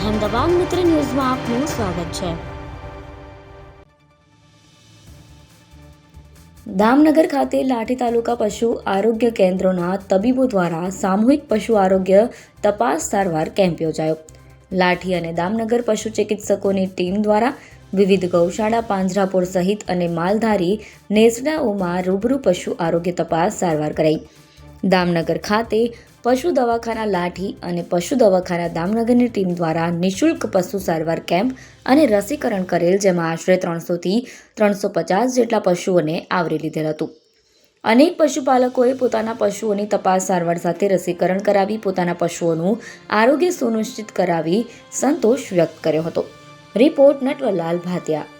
અહેમદાબાદ મિત્ર ન્યૂઝમાં આપનું સ્વાગત છે. દામનગર ખાતે લાઠી તાલુકા પશુ આરોગ્ય કેન્દ્રોના તબીબો દ્વારા સામૂહિક પશુ આરોગ્ય તપાસ સારવાર કેમ્પ યોજાયો. લાઠી અને દામનગર પશુ ચિકિત્સકોની ટીમ દ્વારા વિવિધ ગૌશાળા, પાંજરાપોળ સહિત અને માલધારી નેસડાઓમાં રૂબરૂ પશુ આરોગ્ય તપાસ સારવાર કરાઈ. દામનગર ખાતે પશુ દવાખાના લાઠી અને પશુ દવાખાના દામનગરની ટીમ દ્વારા નિઃશુલ્ક પશુ સારવાર કેમ્પ અને રસીકરણ કરેલ જેમાં આશરે ત્રણસોથી ત્રણસો પચાસ જેટલા પશુઓને આવરી લીધેલ હતું. અનેક પશુપાલકોએ પોતાના પશુઓની તપાસ સારવાર સાથે રસીકરણ કરાવી પોતાના પશુઓનું આરોગ્ય સુનિશ્ચિત કરાવી સંતોષ વ્યક્ત કર્યો હતો. રિપોર્ટ નટવરલાલ ભાતિયા